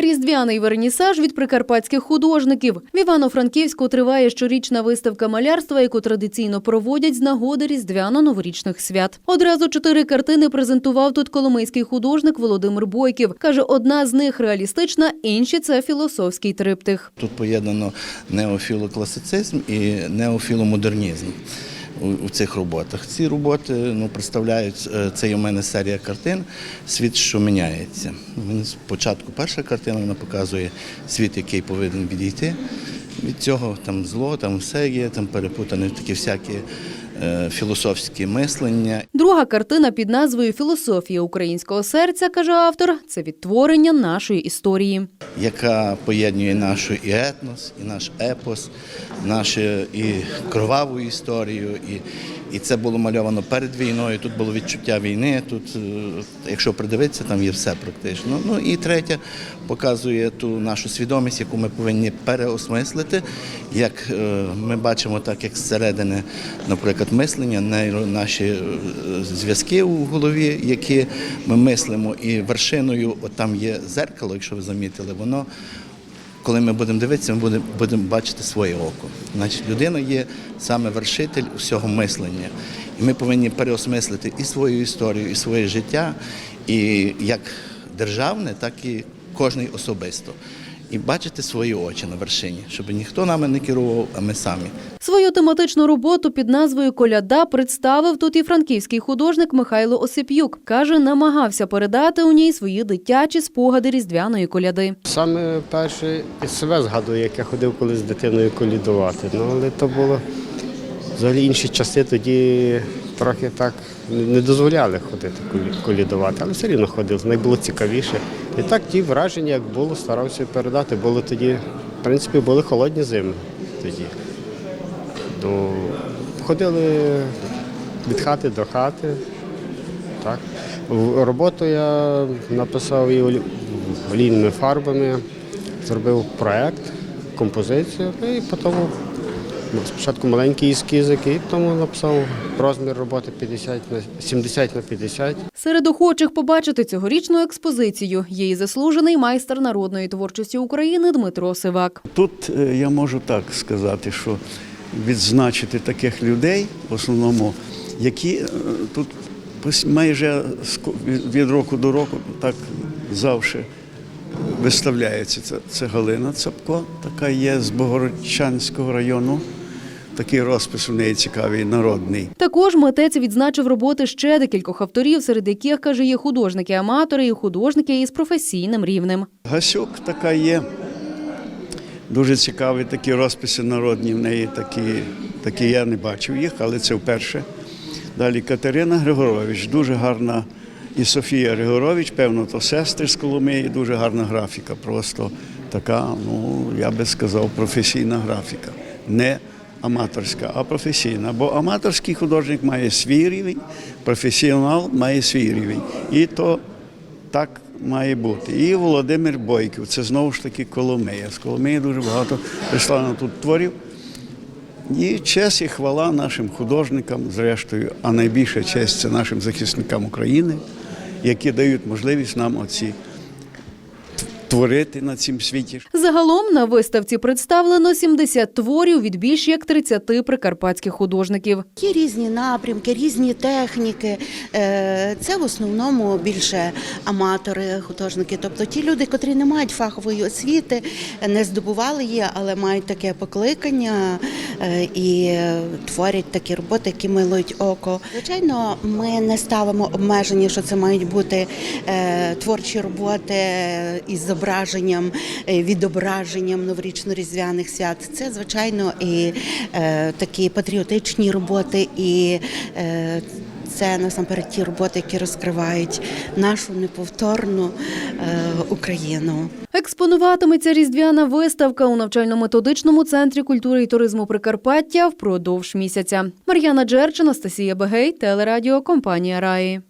Різдвяний вернісаж від прикарпатських художників. В Івано-Франківську триває щорічна виставка малярства, яку традиційно проводять з нагоди різдвяно-новорічних свят. Одразу чотири картини презентував тут коломийський художник Володимир Бойків. Каже, одна з них реалістична, інші це філософський триптих. Тут поєднано неофілокласицизм і неофіломодернізм у, цих роботах. Ці роботи ну, представляють, е, це у мене серія картин Світ, що міняється. Спочатку перша картина вона показує світ, який повинен відійти. Від цього там зло, там все є, там перепутані такі всякі е, філософські мислення. Друга картина під назвою Філософія українського серця, каже автор, це відтворення нашої історії. яка поєднує нашу і етнос, і наш епос, нашу і кроваву історію. І, і це було мальовано перед війною. Тут було відчуття війни. Тут, е, якщо придивитися, там є все практично. Ну і третя показує ту нашу свідомість, яку ми повинні переосмислити. Як е, ми бачимо, так як зсередини, наприклад, мислення, наші е, зв'язки у голові, які ми мислимо, і вершиною, от там є зеркало, якщо ви замітили, воно. Коли ми будемо дивитися, ми будемо, будемо бачити своє око. Значить, людина є саме вершитель усього мислення. І ми повинні переосмислити і свою історію, і своє життя, і як державне, так і кожний особисто. І бачити свої очі на вершині, щоб ніхто нами не керував, а ми самі. Свою тематичну роботу під назвою Коляда представив тут і франківський художник Михайло Осип'юк. Каже, намагався передати у ній свої дитячі спогади різдвяної коляди. Саме перше із себе згадую, як я ходив колись з дитиною колідувати. Ну, але то було взагалі інші часи тоді трохи так не дозволяли ходити колідувати, але все рівно ходив, найбуло цікавіше. І так ті враження, як було, старався передати. Було тоді, в принципі, були холодні зими тоді. Ну, ходили від хати до хати. Так. Роботу я написав і олійними фарбами, зробив проєкт, композицію, ну, і потім спочатку маленький ескіз, який тому написав розмір роботи 50 на 70 на 50. Серед охочих побачити цьогорічну експозицію є і заслужений майстер народної творчості України Дмитро Сивак. Тут е, я можу так сказати, що відзначити таких людей, в основному, які е, тут пос- майже від- року до року так завжди виставляються. Це, це Галина Цапко, така є з Богородчанського району. Такий розпис у неї цікавий, народний. Також митець відзначив роботи ще декількох авторів, серед яких каже є художники-аматори і художники із професійним рівнем. Гасюк така є. Дуже цікаві такі розписи народні в неї, такі, такі я не бачив їх, але це вперше. Далі Катерина Григорович, дуже гарна. І Софія Григорович, певно, то сестри з Коломиї, дуже гарна графіка. Просто така, ну, я би сказав, професійна графіка. Не аматорська, а професійна. Бо аматорський художник має свій рівень, професіонал має свій рівень. І то так має бути. І Володимир Бойків, це знову ж таки Коломия. З Коломиї дуже багато прислано тут творів. І честь і хвала нашим художникам, зрештою, а найбільша честь це нашим захисникам України, які дають можливість нам оці творити на цім світі. Загалом на виставці представлено 70 творів від більш як 30 прикарпатських художників. Є різні напрямки, різні техніки. Е, Це в основному більше аматори, художники, тобто ті люди, котрі не мають фахової освіти, не здобували її, але мають таке покликання і творять такі роботи, які милують око. Звичайно, ми не ставимо обмеження, що це мають бути е, творчі роботи із зображенням, е, відображенням новорічно-різдвяних свят. Це звичайно і е, такі патріотичні роботи, і е, це насамперед ті роботи, які розкривають нашу неповторну е, Україну. Експонуватиметься різдвяна виставка у навчально-методичному центрі культури і туризму Прикарпаття впродовж місяця. Мар'яна Джерч, Анастасія Бегей, телерадіо компанія Раї.